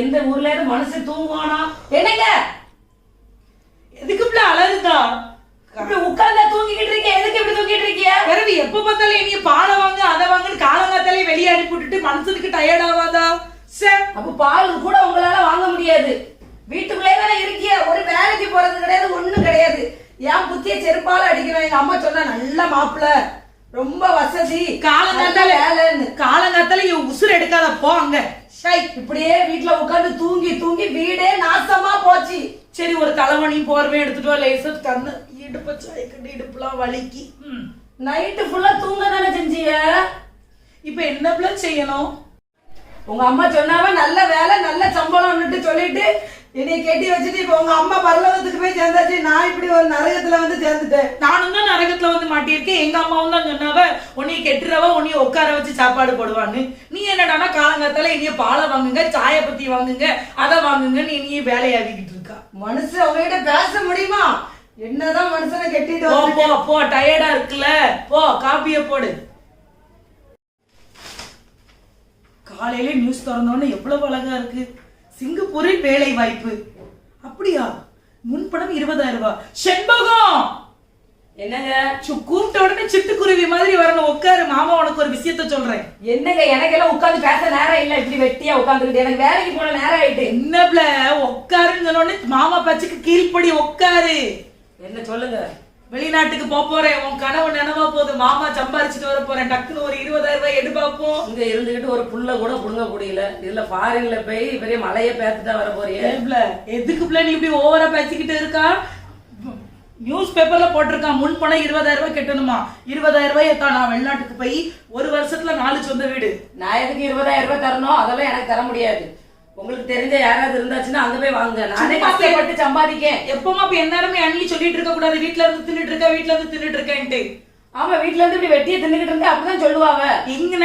எந்த ஊர்ல இருந்து மனுஷன் தூங்குவானா? என்னங்க? எதுக்கு இப்படி அழகுதா உட்கார்ந்தா தூங்கிக்கிட்டு இருக்கீங்க. எதுக்கு இப்படி தூங்கிட்டு இருக்கீங்க? பிறகு எப்ப பார்த்தாலும் என்னைய பாலை வாங்க அதை வாங்கன்னு காலங்காத்தாலே வெளியே அனுப்பி விட்டுட்டு மனசுக்கு டயர்ட் ஆகாதா சே அப்ப பால் கூட உங்களால வாங்க முடியாது. வீட்டுக்குள்ளே தானே இருக்கிய ஒரு வேலைக்கு போறது கிடையாது ஒண்ணும் கிடையாது. என் புத்திய செருப்பால அடிக்கிறேன். எங்க அம்மா சொன்னா நல்ல மாப்பிள ரொம்ப வசதி. காலங்காத்தால வேலைன்னு. காலங்காத்தால இவன் உசுர் எடுக்காத போ அங்க. இப்படியே வீட்டுல உட்கார்ந்து தூங்கி தூங்கி வீடே நாசமா போச்சு. சரி ஒரு தலைவணி போர்வையும் எடுத்துட்டு வா லேசா கண்ணு இடுப்பு சாய்க்கட்டு இடுப்புலாம் வலிக்கி. நைட்டு ஃபுல்லா தூங்க தானே செஞ்சீங்க? இப்ப என்ன பிள்ளை செய்யணும்? உங்க அம்மா சொன்னாவ நல்ல வேலை நல்ல சம்பளம்னுட்டு சொல்லிட்டு என்னைய கெட்டி வச்சுட்டு இப்ப உங்க அம்மா பரலோகத்துக்கு போய் சேர்ந்தாச்சு நான் இப்படி ஒரு நரகத்துல வந்து சேர்ந்துட்டேன். நானும் தான் நரகத்துல வந்து மாட்டியிருக்கேன். எங்க அம்மாவும் தான் சொன்னாவ உன்னைய கெட்டுறவ உன்னைய உட்கார வச்சு சாப்பாடு போடுவான்னு. நீ என்னடானா காலங்காத்தால இனிய பாலை வாங்குங்க சாய பத்தி வாங்குங்க அதை வாங்குங்கன்னு இனிய வேலையாகிக்கிட்டு இருக்கா. மனுஷன் உங்ககிட்ட பேச முடியுமா? என்னதான் மனுஷனை கெட்டிட்டு போ போ டயர்டா இருக்குல்ல. போ காப்பிய போடு. காலையில நியூஸ் திறந்தோன்னு எவ்வளவு அழகா இருக்கு. சிங்கப்பூரில் வேலை வாய்ப்பு. அப்படியா? முன்பணம் இருபதாயிரம் ரூபாய். செண்பகம்! என்னங்க? கூப்பிட்ட உடனே சிட்டுக்குருவி மாதிரி வரணும். உட்காரு மாமா உனக்கு ஒரு விஷயத்த சொல்றேன். என்னங்க எனக்கெல்லாம் உட்கார்ந்து பேச நேரம் இல்ல. இப்படி வெட்டியா உட்காந்துக்கிட்டு எனக்கு வேலைக்கு போன நேரம் ஆயிட்டு. என்னப்ல? உட்காருன்னு சொன்ன உடனே மாமா பச்சுக்கு கீழ்ப்படி உட்காரு. என்ன சொல்லுங்க? வெளிநாட்டுக்கு போப் போறேன். உன் கனவு நினைவா போகுது மாமா சம்பாரிச்சிட்டு வர போறேன். டக்குன்னு ஒரு இருபதாயிரம் ரூபாய் எடு பாப்போம் இங்க இருந்துகிட்டு ஒரு புல்ல கூட புடுங்க முடியல. இதுல ஃபாரின்ல போய் பெரிய மலைய பேத்துட்டா வர போறியே எதுக்கு பிள்ளை நீ இப்படி ஓவரா பேசிக்கிட்டு இருக்கா? நியூஸ் பேப்பர்ல போட்டிருக்கான் முன் பணம் இருபதாயிரம் ரூபாய் கட்டணுமா? இருபதாயிரம் ரூபாய் தான் நான் வெளிநாட்டுக்கு போய் ஒரு வருஷத்துல நாலு சொந்த வீடு. நான் எதுக்கு இருபதாயிரம் ரூபாய் தரணும்? அதெல்லாம் எனக்கு தர முடியாது. உங்களுக்கு தெரிஞ்ச யாராவது இருந்தாச்சுன்னா அங்க போய் வாங்க. நானே கஷ்டப்பட்டு சம்பாதிக்கேன். எப்பமா இப்ப எந்நேரமே அண்ணி சொல்லிட்டு இருக்க கூடாது. வீட்ல இருந்து தின்னுட்டு இருக்க வீட்ல இருந்து தின்னுட்டு இருக்கேன்ட்டு. ஆமா வீட்ல இருந்து இப்படி வெட்டியை தின்னுகிட்டு இருந்தா அப்படிதான் சொல்லுவாங்க இங்கன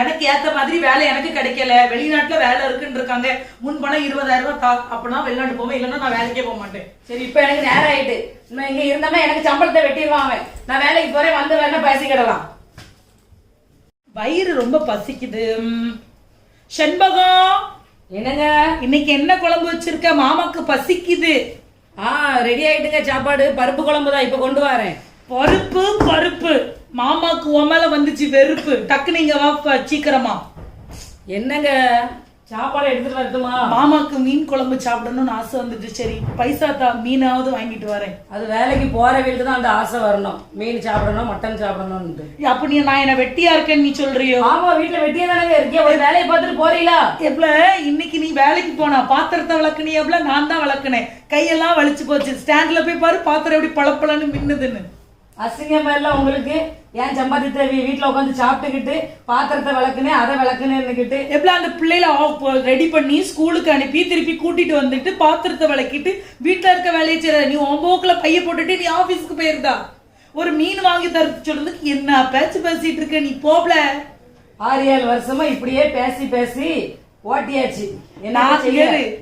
எனக்கு ஏத்த மாதிரி வேலை எனக்கு கிடைக்கல. வெளிநாட்டுல வேலை இருக்குன்னு இருக்காங்க. முன் பணம் இருபதாயிரம் ரூபாய் தா அப்படின்னா வெளிநாட்டு போவேன். இல்லைன்னா நான் வேலைக்கே போக மாட்டேன். சரி இப்ப எனக்கு நேரம் ஆயிட்டு. இன்னும் இங்க இருந்தோம்னா எனக்கு சம்பளத்தை வெட்டிடுவான் அவன் நான் வேலைக்கு போறேன் வந்து வேணா பேசிக்கிடலாம் வயிறு ரொம்ப பசிக்குது. செண்பகம். என்னங்க? இன்னைக்கு என்ன குழம்பு வச்சிருக்க? மாமாக்கு பசிக்குது. ஆ ரெடி ஆயிட்டுங்க சாப்பாடு. பருப்பு குழம்பு தான் இப்ப கொண்டு வரேன். பருப்பு பருப்பு. மாமாக்கு உமல வந்துச்சு வெறுப்பு. டக்கு நீங்க வாப்பா சீக்கிரமா. என்னங்க? சாப்பாடு எடுத்துட்டு வரட்டுமா? மாமாக்கு மீன் குழம்பு சாப்பிடணும்னு ஆசை வந்துட்டு சரி பைசா தான் மீனாவது வாங்கிட்டு வரேன். அது வேலைக்கு போற வீட்டுக்கு தான் அந்த ஆசை வரணும். மீன் சாப்பிடணும் மட்டன் சாப்பிடணும்னு அப்ப நீ நான் என்ன வெட்டியா இருக்கேன்னு நீ சொல்றியோ? ஆமா வீட்டுல வெட்டியே தானங்க இருக்கிய? ஒரு வேலையை பார்த்துட்டு போறீங்களா? எப்பல இன்னைக்கு நீ வேலைக்கு போனா பாத்திரத்தை விளக்குனி எவ்வளவு நான் தான் விளக்குனேன். கையெல்லாம் வலிச்சு போச்சு. ஸ்டாண்ட்ல போய் பாரு பாத்திரம் எப்படி பளபளன்னு மின்னுதுன்னு. அசிங்கமா இல்ல உங்களுக்கு ஏன் சம்பாதித்த வீ- வீட்டுல உட்காந்து சாப்பிட்டுக்கிட்டு பாத்திரத்தை விளக்குனே அதை விளக்குனேன்னுக்கிட்டு எப்பல அந்த பிள்ளைல ரெடி பண்ணி ஸ்கூலுக்கு அனுப்பி திருப்பி கூட்டிட்டு வந்துட்டு பாத்திரத்தை விளக்கிட்டு வீட்டுல இருக்க வேலையை செய்யற நீ உன் போக்குல பைய போட்டுட்டு நீ ஆபீஸ்க்கு போயிருந்தா? ஒரு மீன் வாங்கி தர சொல்றதுக்கு என்ன பேச்சு பேசிட்டு இருக்க நீ போப்ல ஆறு ஏழு வருஷமா இப்படியே பேசி பேசி ஓட்டியாச்சு.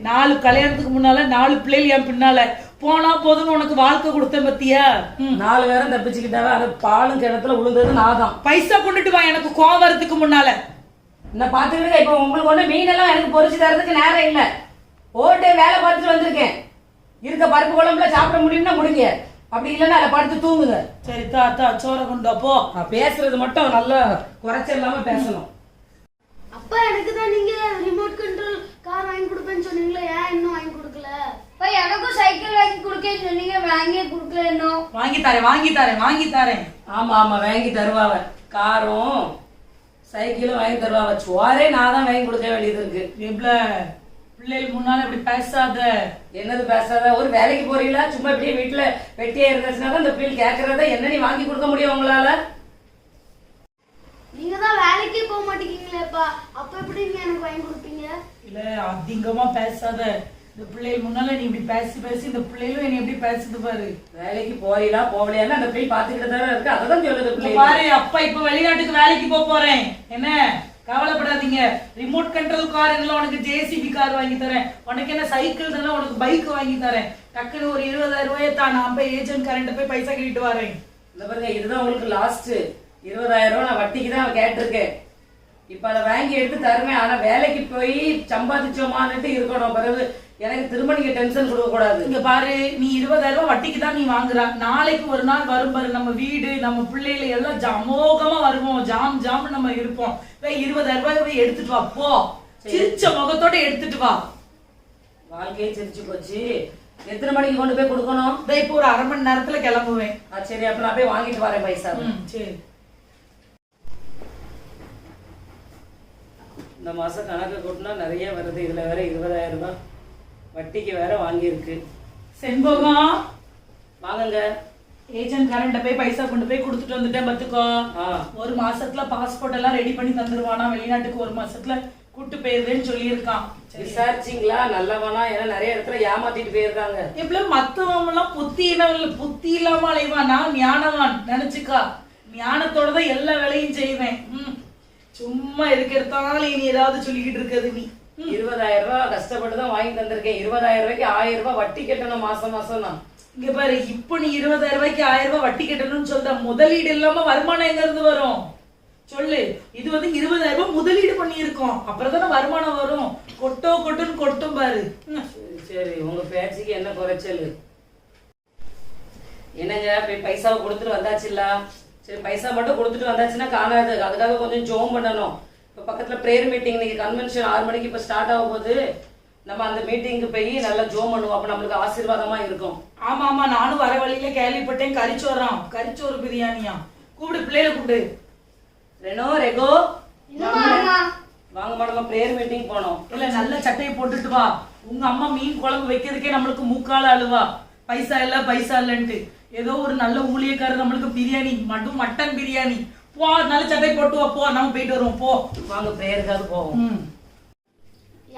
நாலு கல்யாணத்துக்கு முன்னால நாலு பிள்ளைகள் என் பின்னால. போனா போதும்னு உனக்கு வாழ்க்கை கொடுத்தேன் பத்தியா? ம். நாலு பேரும் தப்பிச்சுக்கிட்டாவே அது பாலும் கிணத்துல விழுந்தது நான் தான் பைசா கொண்டுட்டு வா எனக்கு கோவம் வரதுக்கு முன்னால. என்ன பாத்துக்கிட்டு இப்ப உங்களுக்கு ஒண்ணு மீன் எல்லாம் எனக்கு பொரிச்சு தரதுக்கு நேரம் இல்ல. ஓட்டே வேலை பார்த்துட்டு வந்திருக்கேன். இருக்க பருப்பு குழம்புல சாப்பிட முடியும்னா முடிங்க. அப்படி இல்லைன்னா அதை படுத்து தூங்குங்க. சரி தா தா சோற கொண்டு வா, போ. நான் பேசுறது மட்டும் நல்லா குறைச்சல் இல்லாம பேசணும். அப்பா எனக்கு தான் நீங்க ரிமோட் கண்ட்ரோல் கார் வாங்கி கொடுப்பேன்னு சொன்னீங்களே ஏன் இன்னும் வாங்கி கொடுக்கல? அப்பா எனக்கும் சைக்கிள் வாங்கி கொடுக்கன்னு சொன்னீங்க வாங்கியே கொடுக்கல இன்னும் வாங்கி தரேன் வாங்கி தரேன் வாங்கி தரேன் ஆமா ஆமா வாங்கி தருவாவ காரும் சைக்கிளும் வாங்கி தருவாவ சோறே நான் தான் வாங்கி கொடுக்க வேண்டியது இருக்கு எப்பல பிள்ளைகள் முன்னால இப்படி பேசாத என்னது பேசாத ஒரு வேலைக்கு போறீங்களா சும்மா இப்படியே வீட்டுல வெட்டியே இருந்துச்சுன்னா தான் இந்த பில் கேக்குறத என்ன நீ வாங்கி கொடுக்க முடியும் உங்களால நீங்க தான் வேலைக்கே போக மாட்டேங்கிறீங்களேப்பா அப்ப எப்படி எனக்கு வாங்கி கொடுப்பீங்க இல்ல அதிகமா பேசாத இந்த பிள்ளைகள் முன்னால நீ இப்படி பேசி பேசி இந்த பிள்ளைகளும் என்னை எப்படி பேசுது பாரு. வேலைக்கு போறீங்களா போகலையான்னு அந்த பில் பாத்துக்கிட்டு தானே இருக்கு. அதை தான் சொல்லுது பிள்ளை பாரு அப்பா இப்ப வெளிநாட்டுக்கு வேலைக்கு போக போறேன். என்ன? கவலைப்படாதீங்க. ரிமோட் கண்ட்ரோல் கார் என்ன உனக்கு ஜேசிபி கார் வாங்கி தரேன். உனக்கு என்ன சைக்கிள் தானே உனக்கு பைக் வாங்கி தரேன். டக்குன்னு ஒரு இருபதாயிரம் ரூபாயை தான் நான் போய் ஏஜென்ட் கரண்ட் போய் பைசா கட்டிட்டு வரேன். இந்த பாருங்க இதுதான் உங்களுக்கு லாஸ்ட் இருபதாயிரம் ரூபாய் நான் வட்டிக்கு தான் கேட்டிருக்கேன். இப்ப அதை வாங்கி எடுத்து தருவேன். ஆனா வேலைக்கு போய் சம்பாதிச்சோமான்னுட்டு இருக்கணும் பிறகு. எனக்கு திரும்ப நீங்க டென்ஷன் கொடுக்க கூடாது இங்க பாரு நீ இருபதாயிரம் ரூபாய் வட்டிக்கு தான் நீ வாங்குற. நாளைக்கு ஒரு நாள் வரும் பாரு நம்ம வீடு நம்ம பிள்ளைகள் எல்லாம் ஜமோகமா வருவோம். ஜாம் ஜாம் நம்ம இருப்போம். இருபதாயிரம் ரூபாய் போய் எடுத்துட்டு வா போ. சிரிச்ச முகத்தோட எடுத்துட்டு வா. வாழ்க்கையே சிரிச்சு போச்சு. எத்தனை மணிக்கு கொண்டு போய் கொடுக்கணும்? இப்போ ஒரு அரை மணி நேரத்துல கிளம்புவேன். சரி அப்ப நான் போய் வாங்கிட்டு வரேன் பைசா. சரி. இந்த மாசம் கணக்கு கூட்டினா நிறைய வருது. இதுல வேற இருபதாயிரம் ரூபாய். வட்டிக்கு வேற வாங்கியிருக்கு. செண்பகம் வாங்குங்க. ஏஜென்ட் கரண்ட போய் பைசா கொண்டு போய் கொடுத்துட்டு வந்துட்டேன் பாத்துக்கோ ஒரு மாசத்துல பாஸ்போர்ட் எல்லாம் ரெடி பண்ணி தந்துருவானா? வெளிநாட்டுக்கு ஒரு மாசத்துல கூட்டு போயிருதுன்னு சொல்லியிருக்கான். சரி. விசாரிச்சிங்களா? நல்லவனா? ஏன்னா நிறைய இடத்துல ஏமாத்திட்டு போயிருக்காங்க. இப்படி மத்தவங்க எல்லாம் புத்தி புத்தி இல்லாம அலைவான்? நான் ஞானவான் நினைச்சுக்கா. ஞானத்தோட தான் எல்லா வேலையும் செய்வேன். சும்மா இருக்கிறதால நீ ஏதாவது சொல்லிக்கிட்டு இருக்கிறது நீ. இருபதாயிரம் ரூபாய் கஷ்டப்பட்டு தான் வாங்கி தந்திருக்கேன் இருபதாயிரம் ரூபாய்க்கு ஆயிரம் ரூபாய் வட்டி கட்டணும் மாசம் மாசம் நான். இங்க பாரு இப்போ நீ இருபதாயிரம் ரூபாய்க்கு ஆயிரம் ரூபாய் வட்டி கட்டணும்னு சொல்ற முதலீடு இல்லாம வருமானம் எங்க இருந்து வரும்? சொல்லு. இது வந்து இருபதாயிரம் ரூபாய் முதலீடு பண்ணியிருக்கோம். அப்புறம் தானே வருமானம் வரும். கொட்டோ கொட்டுன்னு கொட்டும் பாரு. சரி உங்க பேச்சுக்கு என்ன குறைச்சல்? என்னங்க போய் பைசாவை கொடுத்துட்டு வந்தாச்சுல்ல சரி பைசா மட்டும் கொடுத்துட்டு வந்தாச்சுன்னா காணாது. அதுக்காக கொஞ்சம் ஜோம் பண்ணணும். பக்கத்துல ப்ரேயர் மீட்டிங் இன்னைக்கு கன்வென்ஷன் ஆறு மணிக்கு இப்போ ஸ்டார்ட் ஆகும் போது நம்ம அந்த மீட்டிங்க்கு போய் நல்லா ஜோம் பண்ணுவோம். அப்போ நம்மளுக்கு ஆசீர்வாதமா இருக்கும். ஆமா ஆமா நானும் வர வழியில கேள்விப்பட்டேன். கறிச்சோறான் கறிச்சோறு பிரியாணியா? கூப்பிடு பிள்ளைகளை கூப்பிடு. ரெனோ ரெகோ. வாங்க நம்ம ப்ரேயர் மீட்டிங் போனோம். இல்ல நல்ல சட்டையை போட்டுட்டு வா. உங்க அம்மா மீன் குழம்பு வைக்கிறதுக்கே நம்மளுக்கு மூக்கால அழுவா. பைசா இல்ல பைசா இல்லன்ட்டு. ஏதோ ஒரு நல்ல ஊழியக்காரர் நம்மளுக்கு பிரியாணி மட்டும் மட்டன் பிரியாணி. போ நல்ல சட்டை போட்டு வா போ நம்ம போயிட்டு வருவோம் போ. வாங்க ப்ரேயருக்காவது போவோம்.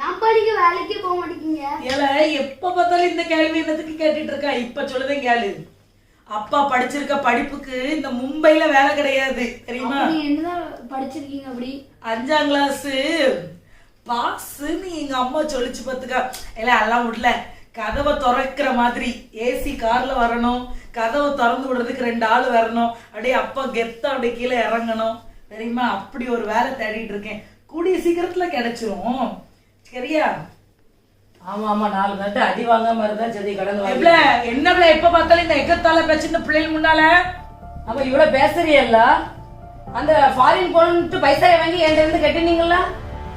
ஏன் படிக்க வேலைக்கே போக மாட்டேங்க? ஏல எப்ப பார்த்தாலும் இந்த கேள்வி என்னத்துக்கு கேட்டுட்டு இருக்கா? இப்ப சொல்லுதேன் கேளு. அப்பா படிச்சிருக்க படிப்புக்கு இந்த மும்பைல வேலை கிடையாது தெரியுமா? என்னதான் படிச்சிருக்கீங்க அப்படி? அஞ்சாம் கிளாஸ் பாஸ்ன்னு எங்க அம்மா சொல்லிச்சு பார்த்துக்கா. இல்ல அதெல்லாம் விடல. கதவை திறக்கிற மாதிரி. ஏசி கார்ல வரணும். கதவை திறந்து விடுறதுக்கு ரெண்டு ஆள் வரணும். அப்படியே அப்பா கெத்தா அப்படியே கீழே இறங்கணும். தெரியுமா? அப்படி ஒரு வேலை தேடிட்டு இருக்கேன். கூடிய சீக்கிரத்துல கிடைச்சிரும். சரியா? ஆமா ஆமா. நாலு பேர்ட்ட அடி வாங்காம இருந்தா சரி வாங்கி. எவ்வள என்னவ்ல எப்ப பார்த்தாலும் இந்த எக்கத்தால பேச்சு பிள்ளைகள் முன்னால? அப்ப இவ்வளவு பேசுறியல்ல? அந்த ஃபாரின் போகணும்ட்டு பைசா வாங்கி என்கிட்ட இருந்து கட்டினீங்களா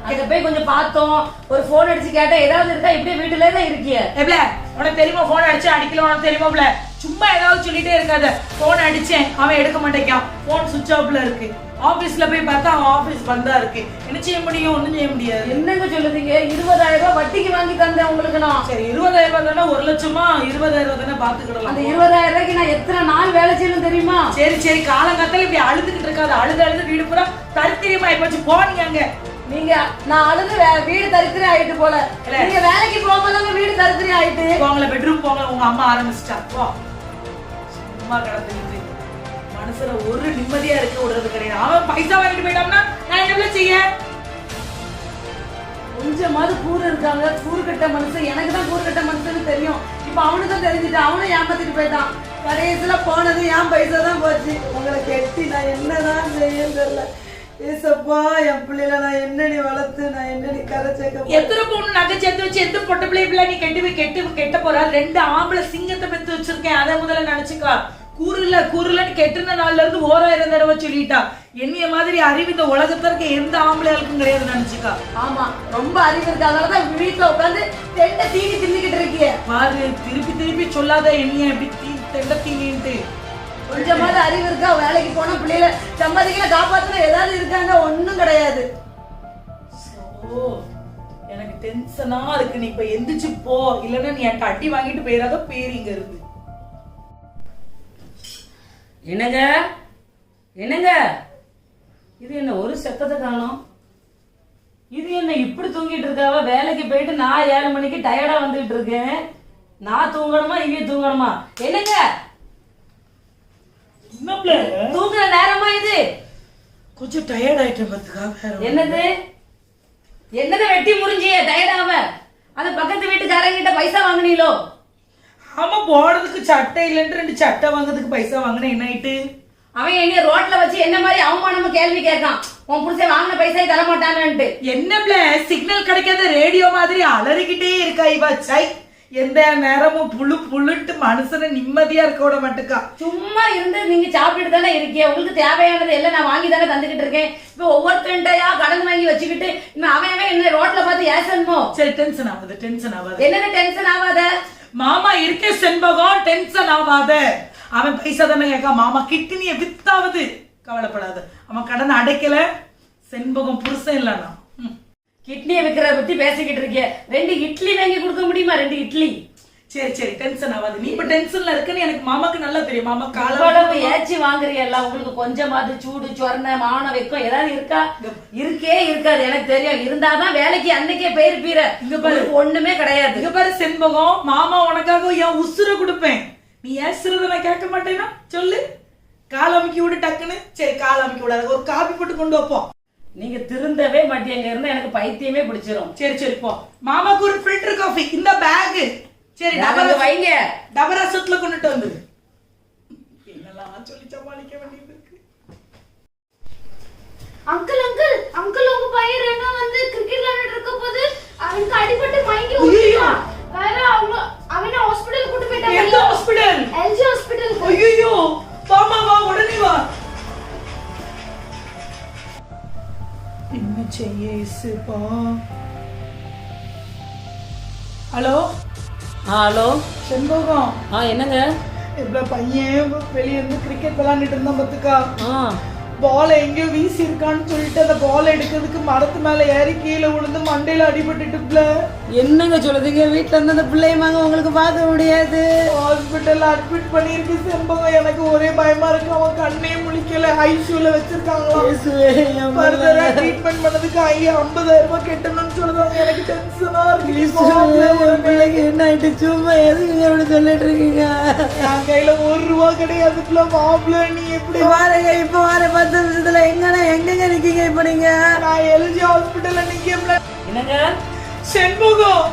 அங்க போய் கொஞ்சம் பார்த்தோம். ஒரு போன் அடிச்சு கேட்டேன் ஏதாவது இருக்கா? இப்படியே வீட்டுல தான் இருக்கிய. எவ்வள உனக்கு தெரியுமா போன் அடிச்சு அடிக்கல? உனக்கு தெரியுமா சும்மா ஏதாவது சொல்லிட்டே இருக்காத. போன் அடிச்சேன். அவன் எடுக்க மாட்டேங்கான் போன் சுவிட்ச் ஆஃப்ல இருக்கு. ஆபீஸ்ல போய் பார்த்தா அவன் ஆபீஸ் பந்தா இருக்கு. என்ன செய்ய முடியும்? ஒண்ணும் செய்ய முடியாது. என்னங்க சொல்லுதீங்க? இருபதாயிரம் ரூபாய் வட்டிக்கு வாங்கி தந்தேன் உங்களுக்கு நான். சரி இருபதாயிரம் ரூபாய் தானே? ஒரு லட்சமா? இருபதாயிரம் ரூபாய் தானே பாத்துக்கிடலாம் அந்த இருபதாயிரம் ரூபாய்க்கு நான் எத்தனை நாள் வேலை செய்யணும் தெரியுமா? சரி சரி. காலங்காத்தால இப்படி அழுதுகிட்டு இருக்காது. அழுது அழுது வீடு பூரா தரித்திரியமா போச்சு. போனீங்க அங்க. நீங்க நான் அழுது வீடு தரித்திரம் ஆயிட்டு போல. நீங்க வேலைக்கு போகும்போது வீடு தரித்திரம் ஆயிட்டு. போங்கள பெட்ரூம் போங்க உங்க அம்மா ஆரம்பிச்சிட்டா. போ. சும்மா கிடந்துக்கிட்டு மனசுல ஒரு நிம்மதியா இருக்க விடுறது கிடையாது. அவன் பைசா வாங்கிட்டு போயிட்டான்னா நான் என்ன செய்ய? கொஞ்சமாவது கூறு இருக்காங்க. கூறு கட்ட மனுஷன் எனக்கு தான் கூறு கட்ட மனுஷன்னு தெரியும். இப்ப அவனுக்கும் தெரிஞ்சுட்டு. அவனும் ஏமாத்திட்டு போயிட்டான். கடைசியில போனது என் பைசா தான் போச்சு. உங்களை கெட்டி நான் என்னதான் செய்ய தெரியல. ஏசப்பா என் பிள்ளைல நான் என்னடி வளர்த்து நான் என்னடி கரை சேர்க்க எத்தனை பொண்ணு நகை சேர்த்து வச்சு எந்த பொட்ட பிள்ளை பிள்ளை நீ கெட்டு போய் கெட்டு கெட்ட போறா? ரெண்டு ஆம்பளை சிங்கத்தை பெத்து வச்சிருக்கேன் அதை முதல்ல நினைச்சுக்கா. கூறுல கூறுலன்னு கெட்டுன நாள்ல இருந்து ஓராயிரம் தடவை சொல்லிட்டா. என்னைய மாதிரி அறிவு இந்த உலகத்துல இருக்க எந்த ஆம்பளையாளுக்கும் கிடையாது நினைச்சுக்கா. ஆமா ரொம்ப அறிவு இருக்கு அதனாலதான் வீட்டுல உட்காந்து தெண்டை தீனி தின்னுக்கிட்டு இருக்கிய. பாரு திருப்பி திருப்பி சொல்லாத என்னைய இப்படி தீ தெண்ட தீனின்ட்டு கொஞ்சமாவது அறிவு இருக்கா? வேலைக்கு போனா பிள்ளைல சம்பாதிக்கல காப்பாத்துல ஏதாவது இருக்காங்க? ஒண்ணும் கிடையாது. ஓ எனக்கு டென்ஷனா இருக்கு. நீ இப்ப எந்திரிச்சு போ. இல்லன்னா நீ என்கிட்ட அடி வாங்கிட்டு போயிடாத. பேரிங்க இருந்து என்னங்க? என்னங்க? இது என்ன ஒரு சத்தத்தை காணோம் இது என்ன இப்படி தூங்கிட்டு இருக்காவ? வேலைக்கு போயிட்டு நான் ஏழு மணிக்கு டயர்டா வந்துட்டு இருக்கேன். நான் தூங்கணுமா? இவ தூங்கணுமா? என்னங்க? என்னப்ல தூங்குற நேரமா இது? கொஞ்சம் டயர்ட் ஆயிட்டேன் ஒண்ணும் என்னது? என்னது வெட்டி முறிஞ்சிய? டயர்டாம அந்த பக்கத்து வீட்டுக்காரங்கிட்ட பைசா வாங்குனீங்களோ ஆமா போடுறதுக்கு சட்டை இல்லைன்னு ரெண்டு சட்டை வாங்குறதுக்கு பைசா வாங்கினேன். என்ன ஆயிட்டு? அவன் எங்க ரோட்ல வச்சு என்ன மாதிரி அவமானமா கேள்வி கேட்கான் உன் புருஷன் வாங்கின பைசா தர மாட்டானுன்ட்டு என்ன பிள்ளை சிக்னல் கிடைக்காத ரேடியோ மாதிரி அலறிக்கிட்டே இருக்கா இவ. சை. எந்த நேரமும் புழு புழுன்ட்டு மனுஷனை நிம்மதியா இருக்க விட மாட்டுக்கா. சும்மா இருந்து நீங்க சாப்பிட்டுட்டு தானே இருக்கீங்க. உங்களுக்கு தேவையானது எல்லாம் நான் வாங்கி தானே தந்துகிட்டு இருக்கேன். இப்போ ஒவ்வொருத்தன்டையா கடன் வாங்கி வச்சுக்கிட்டு இன்னும் அவன் அவன் என்ன ரோட்ல பார்த்து ஏசணுமோ? சரி டென்ஷன் ஆகுது டென்ஷன் ஆகாது. என்னென்ன டென்ஷன் ஆகாத? மாமா இருக்கே செண்பகம் டென்ஷன் ஆகாத. அவன் பைசா தானே கேட்கா மாமா கிட்னிய வித்தாவது. கவலைப்படாத. அவன் கடன் அடைக்கல. செண்பகம் புருஷன் இல்லைனா ம். கிட்னியை விற்கிறத பத்தி பேசிக்கிட்டு இருக்கீங்க. ரெண்டு இட்லி வாங்கி கொடுக்க முடியுமா? ரெண்டு இட்லி. சரி சரி டென்ஷன் ஆகாது. நீ இப்ப டென்ஷன்ல இருக்குன்னு எனக்கு மாமாக்கு நல்லா தெரியும். மாமா காலம் இவ்வளவு ஏச்சி வாங்குறீல்ல உங்களுக்கு கொஞ்சமாவது சூடு சொரண மான வெக்கம் ஏதாவது இருக்கா? இருக்கே இருக்காது எனக்கு தெரியும். இருந்தாதான் வேலைக்கு அன்னைக்கே போயிருப்பீர இங்க பாரு. ஒண்ணுமே கிடையாது. இங்க பாரு செண்பகம் மாமா உனக்காக என் உசுரை கொடுப்பேன். நீ ஏசுறத நான் கேட்க மாட்டேனா? சொல்லு. கால் அமுக்கி விடு டக்குன்னு. சரி கால் அமுக்கி விடாத. ஒரு காபி போட்டு கொண்டு வைப்போம் நீங்க திருந்தவே மாட்டீங்க. இருந்தா எனக்கு பைத்தியமே பிடிச்சிரும். சரி சரி போ. மாமாக்கு ஒரு ஃபில்டர் காஃபி இந்த பேக் சரி டபரா வைங்க. டபராசத்துல கொண்டுட்டு வந்துரு என்னெல்லாம் சொல்லி சமாளிக்க வேண்டியது இருக்கு. அங்கிள் அங்கிள் அங்கிள் உங்க பையன் ரெண்டா வந்து கிரிக்கெட் விளையாடிட்டு இருக்க போது அவனுக்கு அடிபட்டு மயங்கி. ஊத்திட்டான் வேற அவங்க அவனை ஹாஸ்பிடல் கூட்டு எந்த போயிட்டாங்க ஹாஸ்பிடல் எல்ஜி ஹாஸ்பிடல் ஐயோ வாமா வா உடனே வா. என்ன செய்ய இசுப்பா ஹலோ? ஹலோ செண்பகம் ஆ என்னங்க? இவ்வளவு பையன்? வெளிய இருந்து கிரிக்கெட் விளையாண்டுட்டு இருந்தான் பத்துக்கா. ஆ. பால் எங்கேயோ வீசி இருக்கான்னு சொல்லிட்டு அந்த பால் எடுக்கிறதுக்கு மரத்து மேல ஏறி கீழே விழுந்து மண்டையில அடிபட்டுட்டுப்ல என்னங்க சொல்லுதீங்க வீட்ல இருந்து அந்த பிள்ளையமாங்க உங்களுக்கு பார்க்க முடியாது. ஹாஸ்பிட்டல்ல அட்மிட் பண்ணிருக்கு செம்பகம் எனக்கு ஒரே பயமா இருக்கு. அவன் கண்ணே முழிக்கல. ஐசியூல வச்சிருக்காங்களாம். ஃபர்தரா ட்ரீட்மெண்ட் பண்ணதுக்கு ஐ ஐம்பதாயிரம் ரூபாய் கட்டணும்னு சொல்றாங்க. எனக்கு டென்ஷனா இருக்கு. என்ன ஆயிட்டு? சும்மா எதுக்கு அப்படி சொல்லிட்டு இருக்கீங்க? என் கையில ஒரு ரூபா கிடையாதுக்குள்ள மாப்பிள்ள. நீ எப்படி பாருங்க இப்ப வர பத்து நிமிஷத்துல எங்கண்ணா எங்கங்க இருக்கீங்க இப்ப நீங்க? நான் எல்ஜி ஹாஸ்பிட்டல்ல நிக்கல என்னங்க? செண்பகம்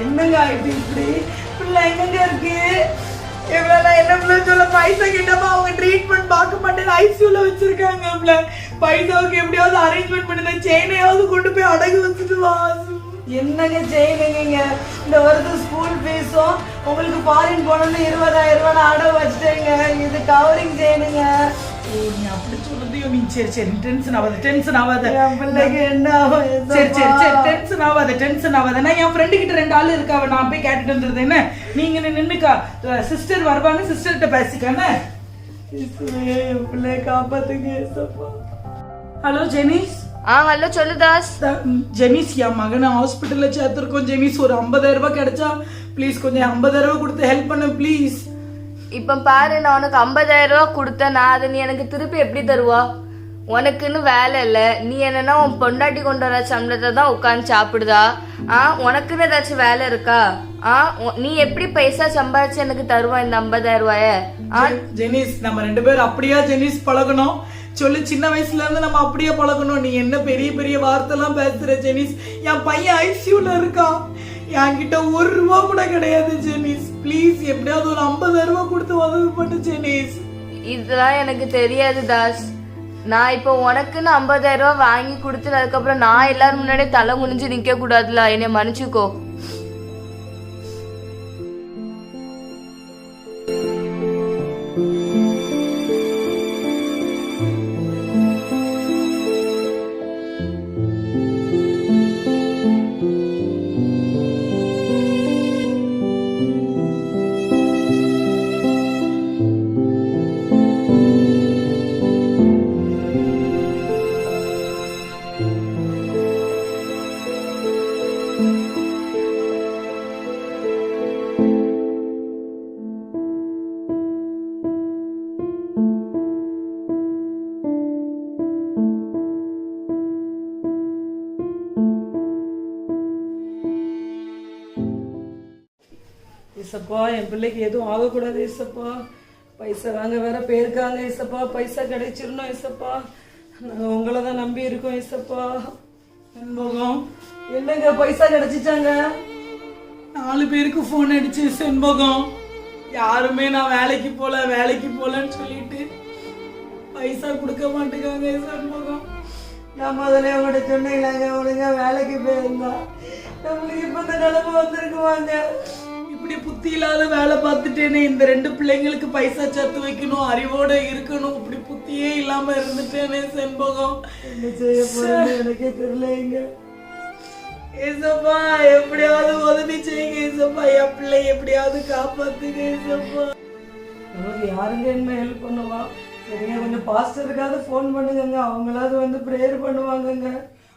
என்னங்க ஆயிட்டு இப்படி? பிள்ளை எங்கங்க இருக்கு? இவ்வளவு நான் என்ன பிள்ளை சொல்ல பைசா கிட்டப்ப அவங்க ட்ரீட்மெண்ட் பார்க்க மாட்டேன் ஐசியூல வச்சிருக்காங்க பிள்ளை பைசாவுக்கு எப்படியாவது அரேஞ்ச்மெண்ட் பண்ணுங்க. செயினையாவது கொண்டு போய் அடகு வச்சுட்டு வா என்னங்க செய்யுங்க இந்த வருஷம் ஸ்கூல் ஃபீஸும் உங்களுக்கு ஃபாரின் போனோம்னு இருபதாயிரம் ரூபாய் அடவு வச்சுட்டேங்க. இது கவரிங் செய்யணுங்க நீ அப்படி சொல்றதையோ நீ சரி சரி டென்ஷன் ஆகாத டென்ஷன் ஆகாத. சரி சரி சரி டென்ஷன் ஆகாத டென்ஷன் ஆகாத. நான் என் ஃப்ரெண்டு கிட்ட ரெண்டு ஆள் இருக்காவ நான் போய் கேட்டுட்டு வந்துருது என்ன? நீங்க நின்னுக்கா. சிஸ்டர் வருவாங்க சிஸ்டர்கிட்ட பேசிக்கானே என் பிள்ளைய காப்பாத்துங்க ஹலோ ஜெனிஸ்? ஆ ஹலோ சொல்லு தாஸ். ஜெனிஸ் என் மகனை ஹாஸ்பிட்டல்ல சேர்த்துருக்கோம் ஜெனிஸ். ஒரு 50000 ரூபாய் கிடைச்சா ப்ளீஸ் கொஞ்சம் 50000 ரூபாய் கொடுத்து ஹெல்ப் பண்ணு ப்ளீஸ் இப்போ பாரு நான் உனக்கு 50000 ரூபா கொடுத்தேன். நான் அதை நீ எனக்கு திருப்பி எப்படி தருவா? உனக்குன்னு வேலை இல்லை. நீ என்னன்னா உன் பொண்டாட்டி கொண்டு வர சம்பளத்தை தான் உட்காந்து சாப்பிடுதா? ஆ உனக்குன்னு ஏதாச்சும் வேலை இருக்கா? ஆ நீ எப்படி பைசா சம்பாதிச்சு எனக்கு தருவா இந்த 50000 ரூபாய? ஆ? ஜெனிஸ் நம்ம ரெண்டு பேரும் அப்படியா ஜெனிஸ் பழகணும்? சொல்லு சின்ன வயசுல இருந்து நம்ம அப்படியே பழகணும். நீ என்ன பெரிய பெரிய வார்த்தைலாம் பேசுற ஜெனிஸ்? என் பையன் ஐசியூல இருக்கான். என்கிட்ட ஒரு ரூபா கூட கிடையாது ஜெனிஸ். ப்ளீஸ் எப்படியாவது ஒரு 50000 ரூபா கொடுத்து உதவி பண்ணு ஜெனிஸ். இதெல்லாம் எனக்கு தெரியாது தாஸ். நான் இப்போ உனக்குன்னு 50000 ரூபா வாங்கி கொடுத்து அதுக்கப்புறம் நான் எல்லாரும் முன்னாடியே தலை குனிஞ்சு நிக்க கூடாதுல என்னை மன்னிச்சுக்கோ. பிள்ளைக்கு எதுவும் ஆகக்கூடாது ஏசப்பா. பைசா வாங்க வேற போயிருக்காங்க ஏசப்பா. பைசா கிடைச்சிடணும் ஏசப்பா. நாங்கள் உங்களை தான் நம்பி இருக்கோம் ஏசப்பா. செண்பகம். என்னங்க பைசா கிடைச்சிச்சாங்க? நாலு பேருக்கு ஃபோன் அடிச்சு செண்பகம். யாருமே நான் வேலைக்கு போல வேலைக்கு போலன்னு சொல்லிட்டு பைசா கொடுக்க மாட்டேங்காங்க செண்பகம். நான் முதல்ல உங்கள்கிட்ட சொன்னீங்களாங்க ஒழுங்கா வேலைக்கு போயிருந்தா. நம்மளுக்கு இப்போ இந்த நிலைமை வந்திருக்குவாங்க இப்படி புத்தி இல்லாத வேலை பார்த்துட்டேனே இந்த ரெண்டு பிள்ளைங்களுக்கு பைசா சேர்த்து வைக்கணும் அறிவோட இருக்கணும் இப்படி புத்தியே இல்லாம இருந்துட்டேனே செண்பகம். என்ன செய்ய போறேன்னு எனக்கே தெரியலைங்க. ஏசப்பா எப்படியாவது உதவி செய்யுங்க ஏசப்பா. என் பிள்ளை எப்படியாவது காப்பாத்துங்க ஏசப்பா. நமக்கு யாருங்க என்ன ஹெல்ப் பண்ணுவா? சரிங்க கொஞ்சம் பாஸ்டருக்காவது ஃபோன் பண்ணுங்கங்க. அவங்களாவது வந்து ப்ரேயர் பண்ணுவாங்கங்க.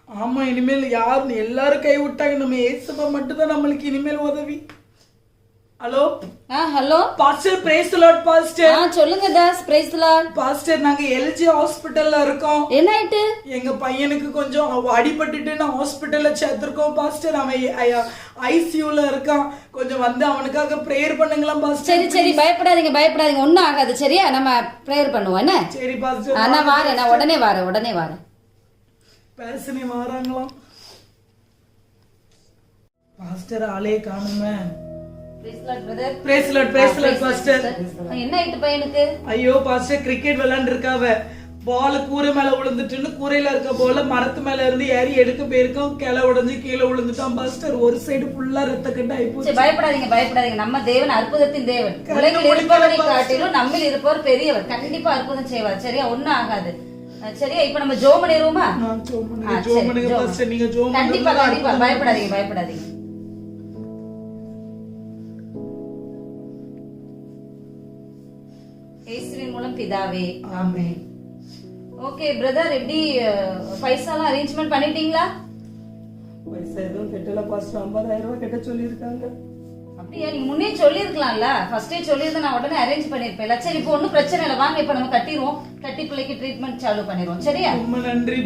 ஆமா இனிமேல் யார் எல்லாரும் கை விட்டாங்க. நம்ம ஏசப்பா மட்டும்தான் நம்மளுக்கு இனிமேல் உதவி. ஹலோ ஆ hello pastor praise lord pastor ஆ சொல்லுங்க தாஸ் பிரைஸ் லார்ட் பாஸ்டர் நாங்க எல்ஜி ஹாஸ்பிட்டல்ல இருக்கோம். என்ன ஆயிட்டு எங்க பையனுக்கு கொஞ்சம் அடிபட்டுட்டு நான் ஹாஸ்பிட்டல்ல சேர்த்திருக்கோம் பாஸ்டர் அவன் ஐசியூல இருக்கான். கொஞ்சம் வந்து அவனுக்காக ப்ரேயர் பண்ணுங்களா பாஸ்டர் சரி சரி பயப்படாதீங்க பயப்படாதீங்க. ஒன்றும் ஆகாது சரியா? நம்ம ப்ரேயர் பண்ணுவோம் என்ன? சரி பாஸ்டர் நான் வாரேன் நான் உடனே வரேன் உடனே வரேன். பேசனே வராங்களாம். பாஸ்டர் ஆளே காணுமே. Praise lord praise lord pastor என்ன ஆயிட்டு பையனுக்கு ஐயோ பாஸ்டர் கிரிக்கெட் விளையாண்டுருக்காவ பால் கூரை மேல விழுந்துட்டுன்னு கூரையில இருக்க போல மரத்து மேல இருந்து ஏறி எடுக்க போயிருக்கோம் கிளை உடைஞ்சு கீழே விழுந்துட்டான். பாஸ்டர் ஒரு சைடு ஃபுல்லா ரத்த கட்டு ஆயிப்போச்சு பயப்படாதீங்க பயப்படாதீங்க. நம்ம தேவன் அற்புதத்தின் தேவன். உலகில் இருப்பவரை காட்டிலும் நம்மில் இருப்பவர் பெரியவர். கண்டிப்பா அற்புதம் செய்வார். சரியா? ஒண்ணும் ஆகாது. சரியா? இப்ப நம்ம ஜோம் பண்ணிடுவோமா கண்டிப்பா. கண்டிப்பா. பயப்படாதீங்க பயப்படாதீங்க. பிதாவே ஆமென். ஓகே பிரதர் எப்படி பைசாலாம் அரேஞ்ச்மெண்ட் பண்ணிட்டீங்களா? பைசா எதுவும் கெட்டல பாஸ்டர் ஐம்பதாயிரம் ரூபாய் கட்ட சொல்லியிருக்காங்க. அப்படியா நீங்க முன்னே சொல்லியிருக்கலாம்ல. ஃபர்ஸ்டே சொல்லியிருந்தா நான் உடனே அரேஞ்ச் பண்ணிருப்பேன் சரி இப்போ ஒன்றும் பிரச்சனை இல்லை. வாங்க இப்போ நம்ம கட்டிடுவோம். கட்டி பிள்ளைக்கு ட்ரீட்மெண்ட் சாலு பண்ணிடுவோம். சரியா? ரொம்ப நன்றி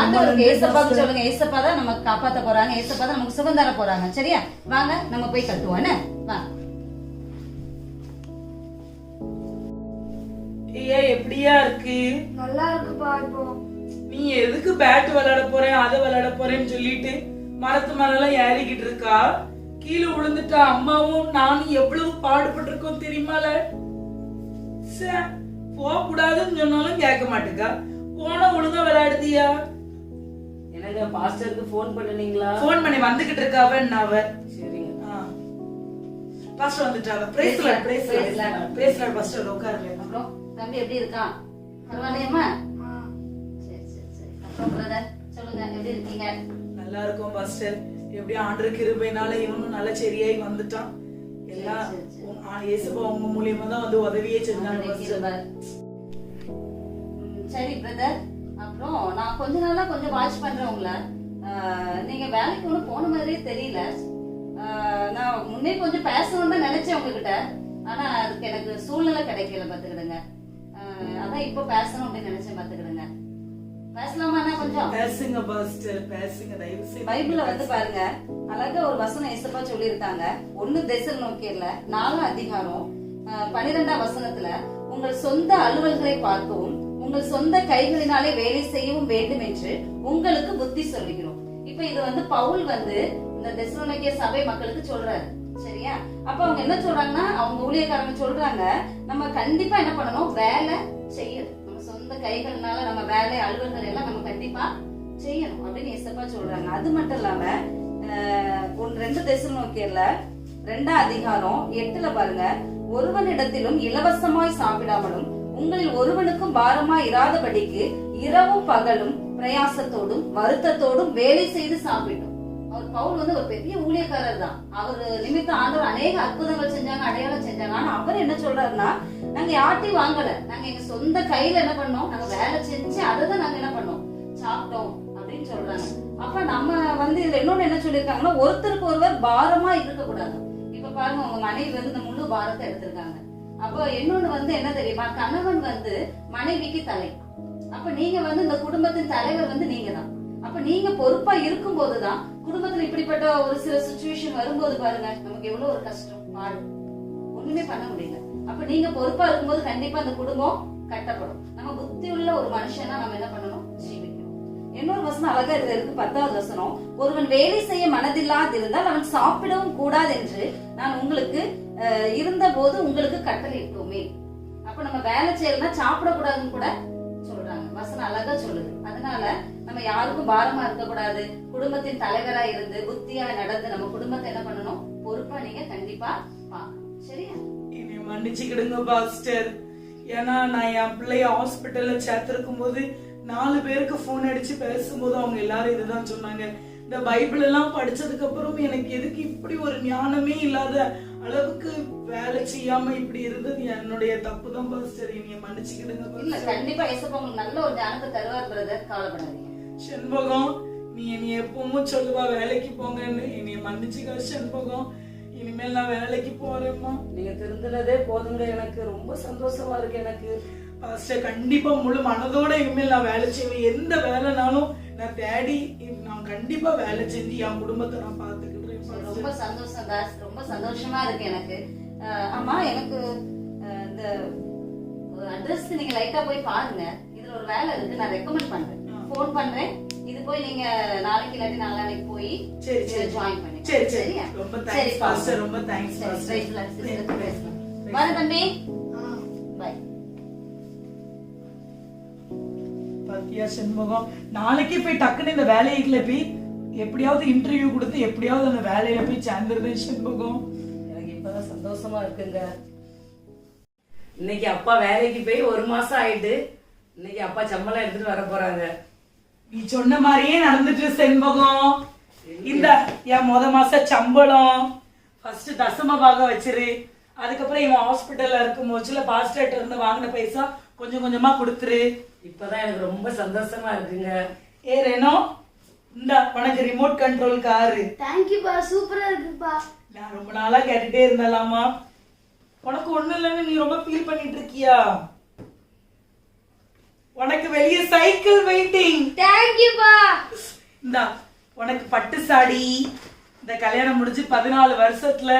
ஆண்டவருக்கு ஏசப்பாக்கு சொல்லுங்க. ஏசப்பா தான் நமக்கு காப்பாத்த போறாங்க. ஏசப்பா தான் நமக்கு சுகம் தர போறாங்க. சரியா? வாங்க நம்ம போய் கட்டுவோம். என்ன? வா. ஐயா எப்படியா இருக்கு? நல்லா இருக்குப்பா இப்போ. நீ எதுக்கு பேட் விளையாட போறேன் அதை விளையாட போறேன்னு சொல்லிட்டு மரத்து மேலாம் ஏறிக்கிட்டு இருக்கா? கீழே விழுந்துட்டா அம்மாவும் நானும் எவ்வளவு பாடுபட்டிருக்கோம் தெரியுமால? போக கூடாதுன்னு சொன்னாலும் கேட்க மாட்டேங்கா போன ஒழுங்கா விளையாடுதியா? எனக்கு பாஸ்டருக்கு ஃபோன் பண்ணுனீங்களா? போன் பண்ணி வந்துகிட்டு இருக்காவ அவ? பாஸ்டர் வந்துட்டாவ பிரேஸ்லாட் பிரேஸ்லாட் பிரேஸ்லாட் பாஸ்டர் உட்காருங்க அப்புறம்? தம்பி எப்படி இருக்கான்? பரவாயில்லையம்மா? சரி சரி சரி. அப்புறம் பிரதர் சொல்லுங்க எப்படி இருக்கீங்க? நல்லா இருக்கும் பாஸ்டர். எப்படி ஆண்டு கிருபைனால இவனும் நல்ல சரியாய் வந்துட்டான். எல்லாம் சரி. உங்க- மூலியமா தான் வந்து உதவியே செஞ்சாங்க சரி பிரதர் அப்புறம் நான் கொஞ்ச நாளா கொஞ்சம் வாட்ச் பண்றேன் உங்களை. நீங்க வேலைக்கு ஒன்றும் போன மாதிரியே தெரியல. நான் முன்னே கொஞ்சம் பேசணும்னு நினைச்சேன் உங்ககிட்ட. ஆனா அதுக்கு எனக்கு சூழ்நிலை கிடைக்கல பாத்துக்கிடுங்க அதான் இப்போ பேசணும் அப்படின்னு நினைச்சேன் பாத்துக்கிடுங்க பேசலாமா அண்ணா கொஞ்சம்? பேசுங்க பாஸ்டர் பேசுங்க தயவு செய்து பைபிள்ல வந்து பாருங்க. அழகா ஒரு வசனம் ஏசப்பா சொல்லியிருக்காங்க. ஒண்ணு தெசல் நோக்கியல நாலாம் அதிகாரம் அஹ், பன்னிரெண்டாம் வசனத்துல உங்கள் சொந்த அலுவல்களை பார்க்கவும் உங்கள் சொந்த கைகளினாலே வேலை செய்யவும் வேண்டும் என்று உங்களுக்கு புத்தி சொல்லுகிறோம். இப்ப இது வந்து பவுல் வந்து இந்த தெசலோனிக்கே சபை மக்களுக்கு சொல்றாரு. சரியா? அப்ப அவங்க என்ன சொல்றாங்கன்னா அவங்க ஊழியக்காரங்க சொல்றாங்க நம்ம கண்டிப்பா என்ன பண்ணணும்? வேலை செய்யணும். நம்ம சொந்த கைகள்னால நம்ம வேலை அலுவல்கள் எல்லாம் நம்ம கண்டிப்பா செய்யணும் அப்படின்னு எசப்பா சொல்றாங்க. அது மட்டும் இல்லாம ஒன்று ரெண்டு தேசம் நோக்கியல ரெண்டாம் அதிகாரம் எட்டுல பாருங்க. ஒருவனிடத்திலும் இலவசமாய் சாப்பிடாமலும் உங்களில் ஒருவனுக்கும் பாரமாய் இராதபடிக்கு இரவும் பகலும் பிரயாசத்தோடும் வருத்தத்தோடும் வேலை செய்து சாப்பிடும். அவர் பவுல் வந்து ஒரு பெரிய ஊழியக்காரர் தான். அவர் நிமித்தம் ஆண்டவர் அநேக அற்புதங்கள் செஞ்சாங்க அடையாளம் செஞ்சாங்க. ஆனா அவர் என்ன சொல்றாருன்னா நாங்க யார்ட்டையும் வாங்கல. நாங்க எங்க சொந்த கையில என்ன பண்ணோம்? நாங்க வேலை செஞ்சு அதை தான் நாங்க என்ன பண்ணோம்? சாப்பிட்டோம் அப்படின்னு சொல்றாங்க. அப்ப நம்ம வந்து இதுல இன்னொன்னு என்ன சொல்லியிருக்காங்கன்னா ஒருத்தருக்கு ஒருவர் பாரமா இருக்க கூடாது இப்ப பாருங்க உங்க மனைவி வந்து இந்த முழு பாரத்தை எடுத்திருக்காங்க. அப்போ இன்னொன்னு வந்து என்ன தெரியுமா? கணவன் வந்து மனைவிக்கு தலை. அப்ப நீங்க வந்து இந்த குடும்பத்தின் தலைவர் வந்து நீங்க தான் அப்ப நீங்க பொறுப்பா இருக்கும் போதுதான் குடும்பத்துல இப்படிப்பட்ட ஒரு சில சுச்சுவேஷன் வரும்போது பாருங்க நமக்கு எவ்வளவு ஒரு கஷ்டம் பாடு. ஒண்ணுமே பண்ண முடியல. அப்ப நீங்க பொறுப்பா இருக்கும்போது கண்டிப்பா அந்த குடும்பம் கட்டப்படும். நம்ம புத்தி உள்ள ஒரு மனுஷனா நம்ம என்ன பண்ணணும்? வசனம் அழகா இதுல இருக்கு பத்தாவது வசனம். ஒருவன் வேலை செய்ய மனதில்லாதிருந்தால் அவன் சாப்பிடவும் கூடாது என்று நான் உங்களுக்கு இருந்த போது உங்களுக்கு கட்டளையிட்டோமே. அப்ப நம்ம வேலை செய்யலன்னா சாப்பிடக்கூடாதுன்னு கூட சொல்றாங்க. வசனம் அழகா சொல்லுது. அதனால நம்ம யாருக்கும் பாரமா இருக்க கூடாது குடும்பத்தின் தலைவரா இருந்து புத்தியா நடந்து நம்ம குடும்பத்தை என்ன பண்ணணும்? பொறுப்பா நீங்க கண்டிப்பா சரியா? என்னை மன்னிச்சுக்கிடுங்க பாஸ்டர். ஏன்னா நான் என் பிள்ளைய ஹாஸ்பிட்டல்ல சேர்த்திருக்கும் போது நாலு பேருக்கு ஃபோன் அடிச்சு பேசும்போது அவங்க எல்லாரும் இதுதான் சொன்னாங்க. இந்த பைபிள் எல்லாம் படிச்சதுக்கு அப்புறம் எனக்கு எதுக்கு இப்படி ஒரு ஞானமே இல்லாத அளவுக்கு வேலை செய்யாம இப்படி இருந்தது? என்னுடைய தப்பு தான் பாஸ்டர். என்னைய மன்னிச்சுக்கிடுங்க இல்ல. கண்டிப்பா ஏசப்பா உங்களுக்கு நல்ல ஒரு ஞானத்தை தருவார் பிரதர் கவலைப்படாதீங்க. செண்பகம். நீ என்னை எப்பவும் சொல்லுவா வேலைக்கு போங்கன்னு. என்னைய மன்னிச்சுக்க செண்பகம். இனிமேல் நான் வேலைக்கு போறேம்மா. நீங்க திருந்துனதே போதுங்க. எனக்கு ரொம்ப சந்தோஷமா இருக்கு எனக்கு. பாஸ்டர் கண்டிப்பா முழு மனதோட இனிமேல் நான் வேலை செய்வேன். எந்த வேலைனாலும் நான் தேடி நான் கண்டிப்பா வேலை செஞ்சு என் குடும்பத்தை நான் பாத்துக்கிடுறேன் பாஸ்டர். ரொம்ப சந்தோஷம் தாஸ் ரொம்ப சந்தோஷமா இருக்கு எனக்கு. ஆமா எனக்கு இந்த அட்ரஸ் நீங்க லைட்டா போய் பாருங்க. இதுல ஒரு வேலை இருக்கு. நான் ரெக்கமெண்ட் பண்றேன். ஃபோன் பண்றேன். இது போய் நீங்க நாளைக்கு இல்லாட்டி நாளானைக்கு போய் சரி சரி ஜாயின் பண்ணி சரி சரி. சரியா? ரொம்ப தேங்க்ஸ் பாஸ்டர். ரொம்ப தேங்க்ஸ் பாஸ்டர். வரேன் தம்பி. பை. பாத்தியா செண்பகம் நாளைக்கே போய் டக்குன்னு இந்த வேலையில போய் எப்படியாவது இன்டர்வியூ கொடுத்து எப்படியாவது அந்த வேலையில போய் சேர்ந்துருது செண்பகம் எனக்கு இப்பதான் சந்தோஷமா இருக்குங்க. இன்னைக்கு அப்பா வேலைக்கு போய் ஒரு மாசம் ஆயிட்டு இன்னைக்கு அப்பா சம்பளம் எடுத்துட்டு வர போறாங்க. நீ சொன்ன மாதிரியே நடந்துட்டு செண்பகம். இந்த என் முத மாச சம்பளம். ஃபர்ஸ்ட் தசம பாகம் வச்சிரு. அதுக்கப்புறம் இவன் ஹாஸ்பிட்டல்ல இருக்கும் போச்சுல பாஸ்டர்ட்ட இருந்து வாங்கின பைசா கொஞ்சம் கொஞ்சமா கொடுத்துரு. இப்பதான் எனக்கு ரொம்ப சந்தோஷமா இருக்குங்க. ஏ ரெனோ இந்த உனக்கு ரிமோட் கண்ட்ரோல் காரு தேங்க்யூப்பா சூப்பரா இருக்குப்பா. நான் ரொம்ப நாளா கேட்டுட்டே இருந்தலாமா உனக்கு ஒண்ணு இல்லைன்னு நீ ரொம்ப ஃபீல் பண்ணிட்டு இருக்கியா? உனக்கு வெளியே சைக்கிள் வெயிட்டிங் தேங்க்யூப்பா இந்தா உனக்கு பட்டு சாடி. இந்த கல்யாணம் முடிஞ்சு பதினாலு வருஷத்துல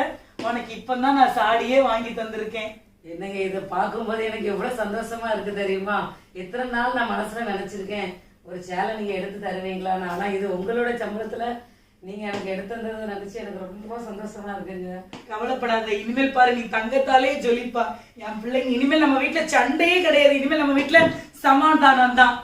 உனக்கு இப்பதான் நான் சாடியே வாங்கி தந்திருக்கேன். என்னங்க இதை பார்க்கும்போது எனக்கு எவ்வளவு சந்தோஷமா இருக்கு தெரியுமா? எத்தனை நாள் நான் மனசுல நினைச்சிருக்கேன். ஒரு சேலை நீங்க எடுத்து தருவீங்களான்னு. ஆனா இது உங்களோட சம்பளத்துல நீங்க எனக்கு எடுத்து தந்ததை நினைச்சு எனக்கு ரொம்ப சந்தோஷமா இருக்குங்க. கவலைப்படாத இனிமேல் பாரு நீ தங்கத்தாலே ஜொலிப்பா. என் பிள்ளைங்க இனிமேல் நம்ம வீட்டுல சண்டையே கிடையாது. இனிமேல் நம்ம வீட்டுல சமாதானம் தான்